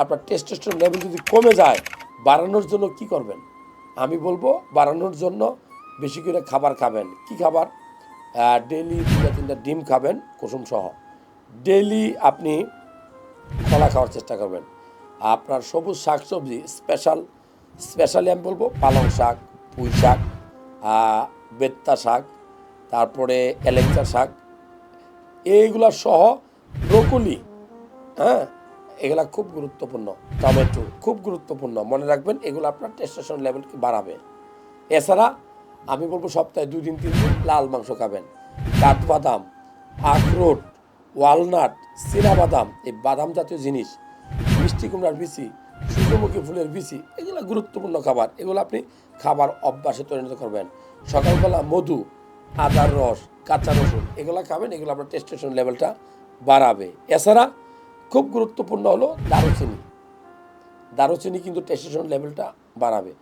আপনার testosterone level যদি কমে যায়, বাড়ানোর জন্য কি করবেন? আমি বলব বাড়ানোর জন্য বেশি করে খাবার খাবেন। কি খাবার? ডেলি দুটা তিনটা ডিম খাবেন, কুসুম সহ। ডেলি আপনি কলা খাওয়ার চেষ্টা করবেন। আপনার সবুজ শাক সবজি স্পেশাল স্পেশালি আমি বলব পালং শাক, পুঁই শাক বেত্তা শাক, তারপরে এলেঞ্চা শাক, এইগুলা সহ ব্রোকলি হ্যাঁ এগুলা খুব গুরুত্বপূর্ণ। টমেটো খুব গুরুত্বপূর্ণ। মনে রাখবেন, এগুলো আপনার টেস্টেশন লেভেলকে বাড়াবে। এছাড়া আমি বলব সপ্তাহে দুই দিন, তিন দিন লাল মাংস খাবেন। কাঠবাদাম, আখরোট, ওয়ালনাট বাদাম এই বাদাম জাতীয় জিনিস, মিষ্টি কুমড়ার বিচি সূর্যমুখী ফুলের বিচি, এগুলো গুরুত্বপূর্ণ খাবার। এগুলো আপনি খাবার অভ্যাসে পরিণত করবেন। সকালবেলা মধু আদার রস, কাঁচা রসুন, এগুলো খাবেন, এগুলো আপনার টেস্টেশন লেভেলটা বাড়াবে। এছাড়া খুব গুরুত্বপূর্ণ হলো দারুচিনি। দারুচিনি কিন্তু টেস্টেশন লেভেলটা বাড়াবে।